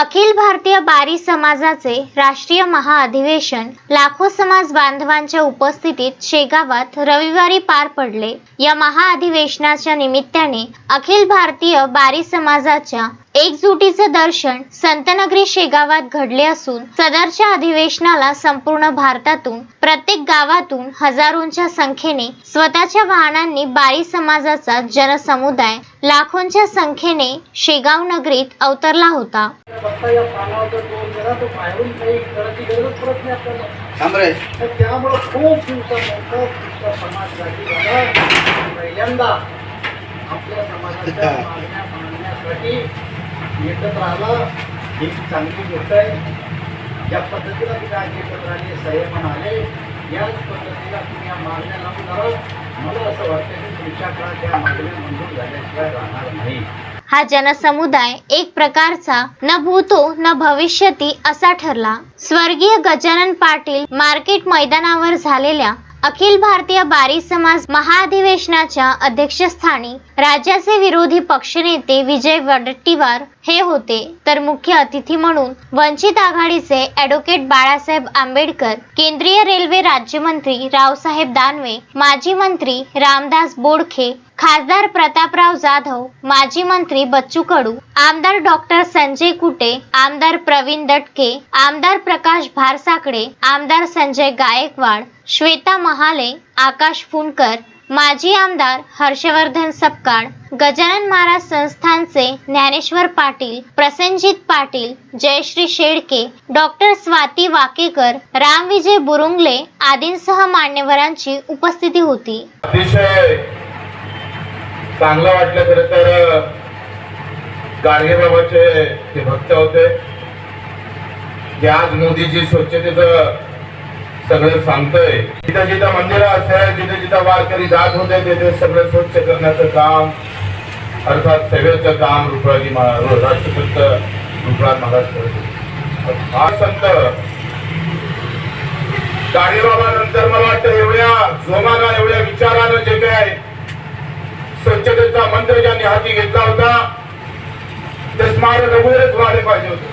अखिल भारतीय बारी समाजाचे राष्ट्रीय महाअधिवेशन लाखो समाज बांधवांच्या उपस्थितीत शेगावात रविवारी पार पडले. या महाअधिवेशनाच्या निमित्ताने अखिल भारतीय बारी समाजाच्या एकजुटीचं दर्शन संतनगरी शेगावात घडले असून सदरच्या अधिवेशनाला संपूर्ण भारतातून प्रत्येक गावातून हजारोंच्या संख्येने स्वतःच्या वाहनांनी बारी समाजाचा जनसमुदाय लाखोंच्या संख्येने शेगाव नगरीत अवतरला होता. त्यामुळं खूप दिवसानंतर पहिल्यांदा आपल्या समाजाच्या एकत्र आला ही चांगली गोष्ट आहे. ज्या पद्धतीला तुम्ही आज एकत्र आले संयमन आले याच पद्धतीला तुम्ही या मागण्या लावून धरा मला असं वाटतं की तुमच्या काळात त्या मागण्या मंजूर झाल्याशिवाय राहणार नाही. हा जनसमुदाय एक प्रकारचा न भूतो न भविष्यती असा ठरला. स्वर्गीय गजानन पाटील मार्केट मैदानावर झालेल्या अखिल भारतीय बारी समाज महाअधिवेशनाच्या अध्यक्षस्थानी राज्याचे विरोधी पक्षनेते विजय वडट्टीवार हे होते. तर मुख्य अतिथी म्हणून वंचित आघाडीचे ॲडव्होकेट बाळासाहेब आंबेडकर केंद्रीय रेल्वे राज्यमंत्री रावसाहेब दानवे माजी मंत्री रामदास बोडखे खासदार प्रतापराव जाधव माजी मंत्री बच्चू कडू आमदार डॉक्टर संजय कुटे आमदार प्रवीण दटके आमदार प्रकाश भारसाकडे आमदार संजय गायकवाड श्वेता महाले आकाश फुंडकर माजी आमदार हर्षवर्धन सपकाळ गजानन महाराज संस्थानचे ज्ञानेश्वर पाटील प्रसंजित पाटील जयश्री शेळके डॉक्टर स्वाती वाकेकर रामविजय बुरुंगले आदींसह मान्यवरांची उपस्थिती होती. अतिशय चांगलं वाटलं खरं तर गाडगे बाबाचे ते भक्त होते. जे आज मोदीजी स्वच्छतेचं सगळं सांगतोय. जिथं जिथं मंदिरं असेल जिथे जिथं वारकरी जात होते तिथे सगळं स्वच्छ करण्याचं काम अर्थात सेवेचं काम रुपराजी महाराज राष्ट्रसंत रुपराज महाराज करत हा संत गाडगेबाबा नंतर मला वाटतं एवढ्या जोमानं एवढ्या विचारानं जे काय स्वच्छतेचा मंत्र ज्यांनी हाती घेतला होता. ते स्मारक अगोदरच व्हायला पाहिजे होते.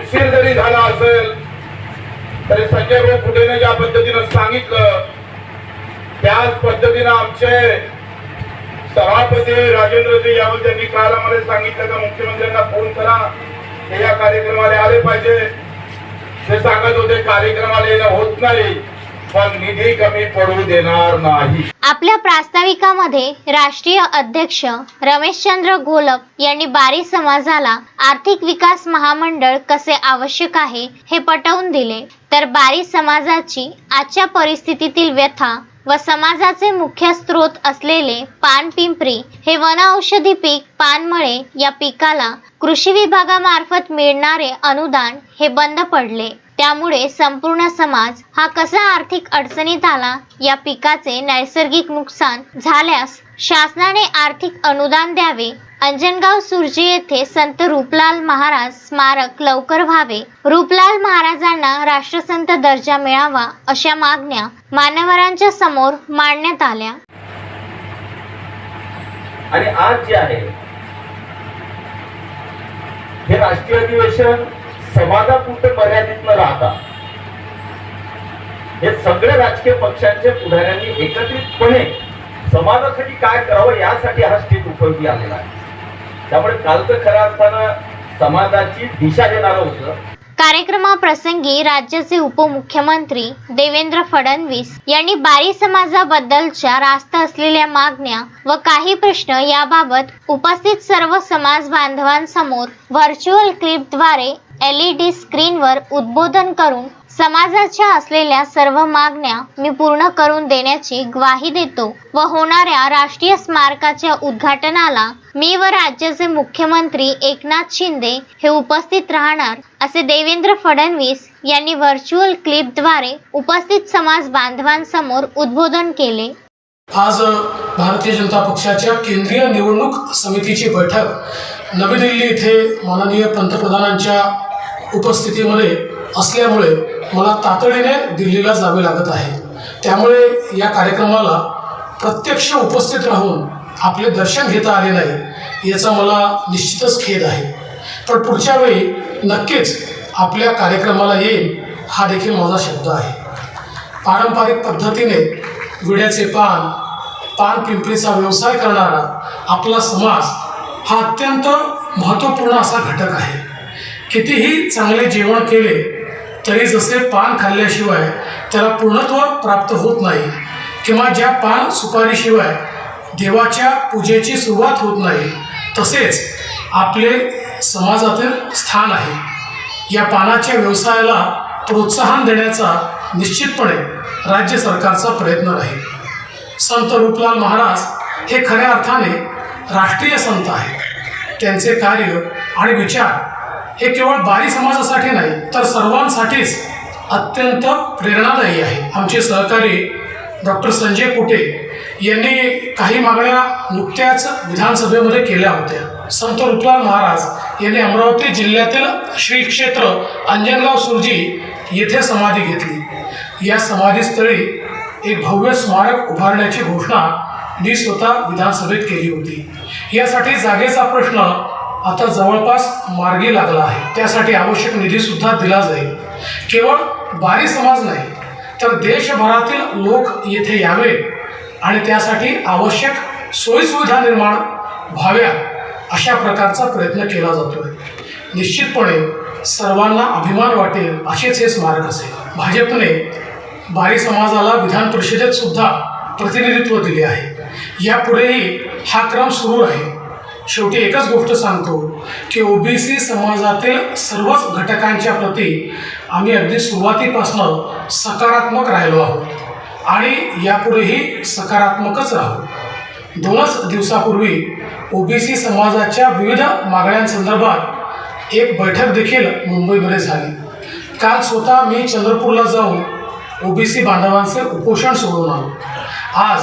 उशीर जरी झाला असेल तरी संजय भाऊ कुठेने ज्या पद्धतीनं सांगितलं त्याच पद्धतीनं आमचे सभापती राजेंद्रजी यावत त्यांनी काल आम्हाला सांगितलं का मुख्यमंत्र्यांना फोन करा. ते या कार्यक्रमाला आले पाहिजे. ते सांगत होते कार्यक्रमाला येणं होत नाही. पण निधी कमी पडू देणार नाही. आपल्या प्रास्ताविकामध्ये राष्ट्रीय अध्यक्ष रमेशचंद्र घोलप यांनी बारी समाजाला आर्थिक विकास महामंडळ कसे आवश्यक आहे हे पटवून दिले. तर बारी समाजाची आजच्या परिस्थितीतील व्यथा व समाजाचे मुख्य स्रोत असलेले पान पिंपरी हे वनऔषधी पीक पानमळे या पिकाला कृषी विभागामार्फत मिळणारे अनुदान हे बंद पडले. त्यामुळे संपूर्ण समाज हा कसा आर्थिक अडचणीत आला या पिकाचे नैसर्गिक नुकसान झाल्यास शासनाने आर्थिक अनुदान द्यावे. अंजनगाव सुरजी येथे संत रूपलाल महाराज स्मारक लवकर व्हावे. रूपलाल महाराजांना राष्ट्रसंत दर्जा मिळावा अशा मागण्या मान्यवरांच्या समोर मांडण्यात आल्या. आणि आज जे आहे हे राष्ट्रीय अधिवेशन समाजापुरते मर्यादित न राहता हे सगळे राजकीय पक्षांच्या पुढाऱ्यांनी एकत्रितपणे समाजासाठी काय करावं यासाठी हा स्टेट उपयोगी आलेला आहे. त्यामुळे कालचं खऱ्या अर्थानं समाजाची दिशा देणारं होतं. कार्यक्रमाप्रसंगी राज्याचे उपमुख्यमंत्री देवेंद्र फडणवीस यांनी बारी समाजाबद्दलच्या रास्त असलेल्या मागण्या व काही प्रश्न याबाबत उपस्थित सर्व समाज बांधवांसमोर व्हर्च्युअल क्लिपद्वारे एल ई डी स्क्रीनवर उद्बोधन करून समाजाच्या असलेल्या सर्व मागण्या मी पूर्ण करून देण्याची ग्वाही देतो व होणाऱ्या राष्ट्रीय स्मारकाच्या उद्घाटनाला मी व राज्याचे मुख्यमंत्री एकनाथ शिंदे हे उपस्थित राहणार असे देवेंद्र फडणवीस यांनी व्हर्च्युअल क्लिपद्वारे उपस्थित समाज बांधवांसमोर उद्बोधन केले. आज भारतीय जनता पक्षाच्या केंद्रीय निवडणूक समितीची बैठक. नवी दिल्ली येथे माननीय पंतप्रधानांच्या उपस्थितीमध्ये असल्यामुळे मला तातडीने दिल्लीला जावे लागत आहे. त्यामुळे या कार्यक्रमाला प्रत्यक्ष उपस्थित राहून आपले दर्शन घेता आले नाही याचा मला निश्चितच खेद आहे. पण पुढच्या वेळी नक्कीच आपल्या कार्यक्रमाला येईल हा देखील माझा शब्द आहे. पारंपरिक पद्धतीने विड्याचे पान पान पिंपरीचा व्यवसाय करणारा आपला समाज हा अत्यंत महत्त्वपूर्ण असा घटक आहे. कितीही चांगले जेवण केले तरी जसे पान खाल्ल्याशिवाय त्याला पूर्णत्व प्राप्त होत नाही किंवा ज्या पान सुपारीशिवाय देवाच्या पूजेची सुरुवात होत नाही तसेच आपले समाजातील स्थान आहे. या पानाच्या व्यवसायाला प्रोत्साहन देण्याचा निश्चितपणे राज्य सरकारचा प्रयत्न राहील. संत रूपलाल महाराज हे खऱ्या अर्थाने राष्ट्रीय संत आहेत. त्यांचे कार्य आणि विचार हे केवळ बारी समाजासाठी नाही तर सर्वांसाठीच अत्यंत प्रेरणादायी आहे. आमचे सहकारी डॉक्टर संजय कुटे यांनी काही मागण्या नुकत्याच विधानसभेमध्ये केल्या होत्या. संत रूपलाल महाराज यांनी अमरावती जिल्ह्यातील श्री क्षेत्र अंजनगाव सुरजी येथे समाधी घेतली. या समाधीस्थळी एक भव्य स्मारक उभारण्याची घोषणा मी स्वतः विधानसभेत केली होती. यासाठी जागेचा प्रश्न आता जवळपास मार्गी लागला आहे. त्यासाठी आवश्यक निधीसुद्धा दिला जाईल. केवळ बारी समाज नाही तर देशभरातील लोक येथे यावे आणि त्यासाठी आवश्यक सोयीसुविधा निर्माण व्हाव्या अशा प्रकारचा प्रयत्न केला जातोय. निश्चितपणे सर्वांना अभिमान वाटेल असेच हे स्मारक असेल. भाजपने बारी समाजाला विधान परिषदेत सुद्धा प्रतिनिधित्व दिले आहे. यापुढेही हा क्रम सुरू आहे शेवटी एकच गोष्ट सांगतो की ओबीसी समाजातील सर्वच घटकांच्या प्रती आम्ही अगदी सुरुवातीपासून सकारात्मक राहिलो आहोत. आणि यापुढेही सकारात्मकच राहू. दोनच दिवसापूर्वी ओबीसी समाजाच्या विविध मागण्यांसंदर्भात एक बैठक देखील मुंबईमध्ये झाली. काल स्वतः मी चंद्रपूरला जाऊन ओबीसी बांधवांचे उपोषण सोडवून आलो. आज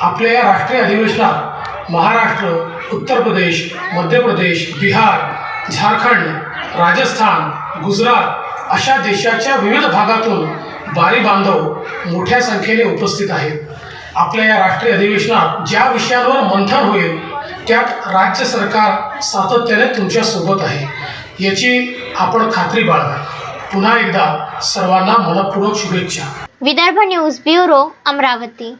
आपल्या या राष्ट्रीय अधिवेशनात महाराष्ट्र उत्तर प्रदेश मध्य प्रदेश बिहार झारखंड राजस्थान गुजरात अशा देशाच्या विविध भागातून बारी बांधव मोठ्या संख्येने उपस्थित आहेत. आपल्या या राष्ट्रीय अधिवेशनात ज्या विषयांवर मंथन होईल त्यात राज्य सरकार सातत्याने तुमच्यासोबत आहे. याची आपण खात्री बाळगा. पुन्हा एकदा सर्वांना मनपूर्वक शुभेच्छा. Vidarbha news bureau Amravati.